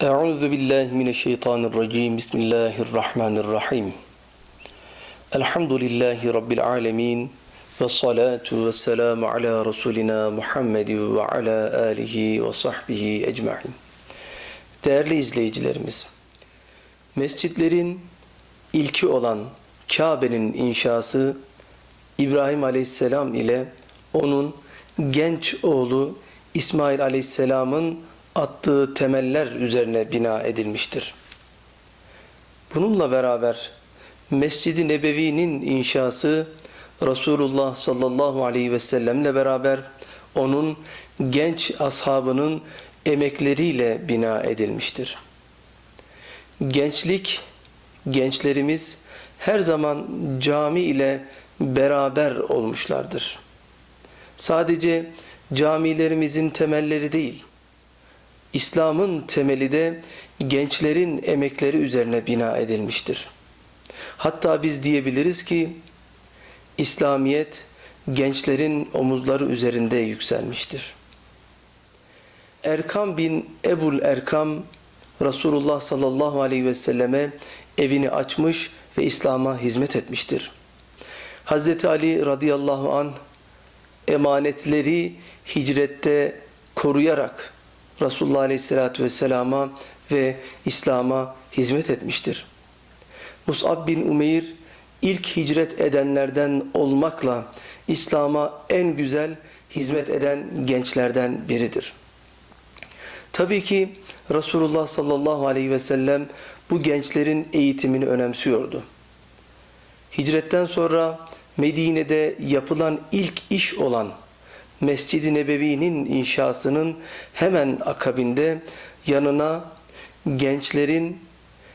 Euzu billahi mineşşeytanirracim. Bismillahirrahmanirrahim. Elhamdülillahi rabbil alamin. Ve salatu ve selamu ala Resulina Muhammed ve ala alihi ve sahbihi ecmaîn. Değerli izleyicilerimiz, mescitlerin ilki olan Kabe'nin inşası İbrahim Aleyhisselam ile onun genç oğlu İsmail Aleyhisselam'ın attığı temeller üzerine bina edilmiştir. Bununla beraber Mescid-i Nebevi'nin inşası Resulullah sallallahu aleyhi ve sellemle beraber onun genç ashabının emekleriyle bina edilmiştir. Gençlik, gençlerimiz her zaman cami ile beraber olmuşlardır. Sadece camilerimizin temelleri değil, İslam'ın temeli de gençlerin emekleri üzerine bina edilmiştir. Hatta biz diyebiliriz ki İslamiyet gençlerin omuzları üzerinde yükselmiştir. Erkam bin Ebul Erkam Resulullah sallallahu aleyhi ve selleme evini açmış ve İslam'a hizmet etmiştir. Hazreti Ali radıyallahu an emanetleri hicrette koruyarak Resulullah aleyhissalatü vesselama ve İslam'a hizmet etmiştir. Mus'ab bin Umeyr ilk hicret edenlerden olmakla İslam'a en güzel hizmet eden gençlerden biridir. Tabii ki Resulullah sallallahu aleyhi ve sellem bu gençlerin eğitimini önemsiyordu. Hicretten sonra Medine'de yapılan ilk iş olan Mescid-i Nebevi'nin inşasının hemen akabinde yanına gençlerin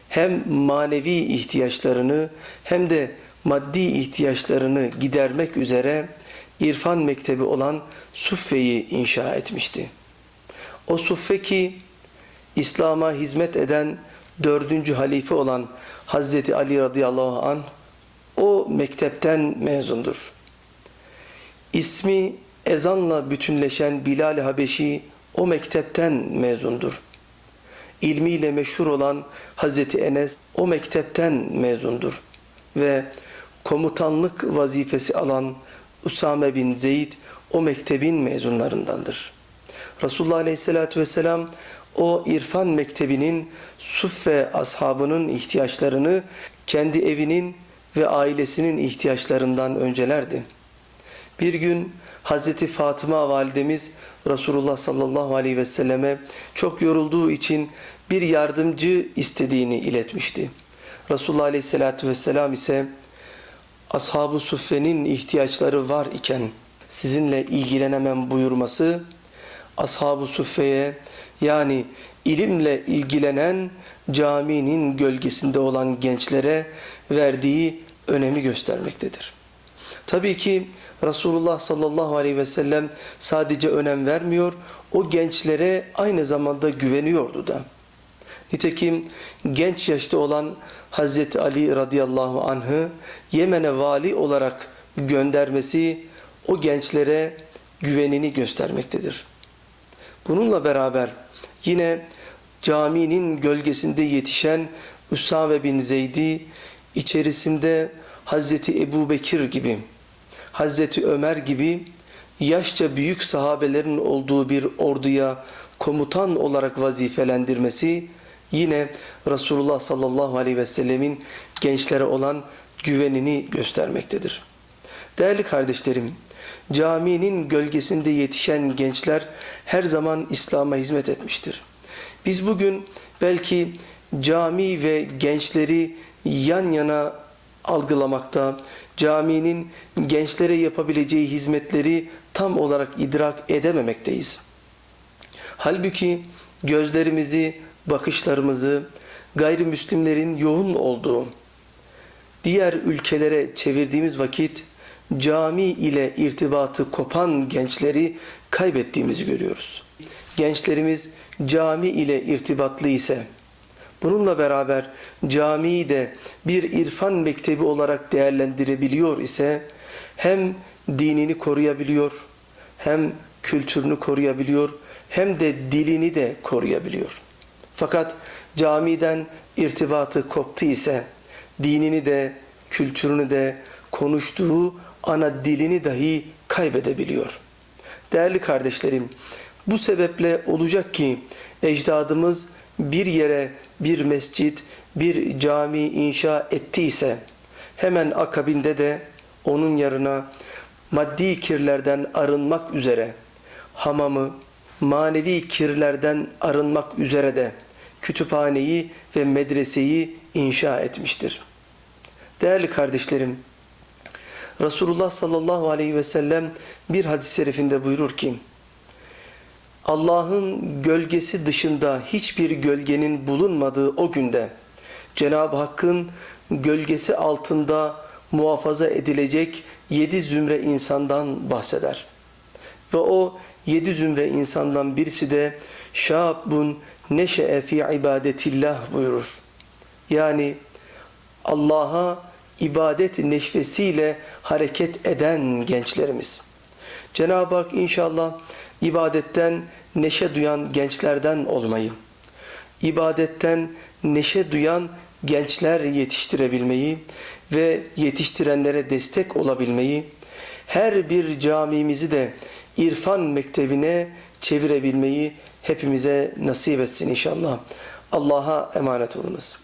hem manevi ihtiyaçlarını hem de maddi ihtiyaçlarını gidermek üzere irfan mektebi olan Suffe'yi inşa etmişti. O Suffe ki İslam'a hizmet eden dördüncü halife olan Hazreti Ali radıyallahu an o mektepten mezundur. İsmi ezanla bütünleşen Bilal Habeşi o mektepten mezundur. İlmiyle meşhur olan Hazreti Enes o mektepten mezundur. Ve komutanlık vazifesi alan Usame bin Zeyd o mektebin mezunlarındandır. Resulullah Aleyhisselatü Vesselam o irfan mektebinin suffe ashabının ihtiyaçlarını kendi evinin ve ailesinin ihtiyaçlarından öncelerdi. Bir gün Hazreti Fatıma validemiz Resulullah sallallahu aleyhi ve selleme çok yorulduğu için bir yardımcı istediğini iletmişti. Resulullah aleyhissalatü vesselam ise ashab-ı suffenin ihtiyaçları var iken sizinle ilgilenemem buyurması ashab-ı suffeye yani ilimle ilgilenen caminin gölgesinde olan gençlere verdiği önemi göstermektedir. Tabii ki Resulullah sallallahu aleyhi ve sellem sadece önem vermiyor, o gençlere aynı zamanda güveniyordu da. Nitekim genç yaşta olan Hazreti Ali radıyallahu anh'ı Yemen'e vali olarak göndermesi o gençlere güvenini göstermektedir. Bununla beraber yine caminin gölgesinde yetişen Üsame bin Zeyd'i içerisinde Hazreti Ebu Bekir gibi, Hazreti Ömer gibi yaşça büyük sahabelerin olduğu bir orduya komutan olarak vazifelendirmesi yine Resulullah sallallahu aleyhi ve sellemin gençlere olan güvenini göstermektedir. Değerli kardeşlerim, caminin gölgesinde yetişen gençler her zaman İslam'a hizmet etmiştir. Biz bugün belki cami ve gençleri yan yana algılamakta, caminin gençlere yapabileceği hizmetleri tam olarak idrak edememekteyiz. Halbuki gözlerimizi, bakışlarımızı gayrimüslimlerin yoğun olduğu diğer ülkelere çevirdiğimiz vakit cami ile irtibatı kopan gençleri kaybettiğimizi görüyoruz. Gençlerimiz cami ile irtibatlı ise bununla beraber camiyi de bir irfan mektebi olarak değerlendirebiliyor ise hem dinini koruyabiliyor, hem kültürünü koruyabiliyor, hem de dilini de koruyabiliyor. Fakat camiden irtibatı koptu ise dinini de, kültürünü de, konuştuğu ana dilini dahi kaybedebiliyor. Değerli kardeşlerim, bu sebeple olacak ki ecdadımız bir yere bir mescit, bir cami inşa ettiyse hemen akabinde de onun yanına maddi kirlerden arınmak üzere hamamı, manevi kirlerden arınmak üzere de kütüphaneyi ve medreseyi inşa etmiştir. Değerli kardeşlerim, Resulullah sallallahu aleyhi ve sellem bir hadis-i şerifinde buyurur ki, Allah'ın gölgesi dışında hiçbir gölgenin bulunmadığı o günde Cenab-ı Hakk'ın gölgesi altında muhafaza edilecek yedi zümre insandan bahseder. Ve o yedi zümre insandan birisi de şabun neşe'e fi ibadetillah buyurur. Yani Allah'a ibadet neşvesiyle hareket eden gençlerimiz. Cenab-ı Hak inşallah ibadetten neşe duyan gençlerden olmayı, ibadetten neşe duyan gençler yetiştirebilmeyi ve yetiştirenlere destek olabilmeyi, her bir camimizi de irfan mektebine çevirebilmeyi hepimize nasip etsin inşallah. Allah'a emanet olunuz.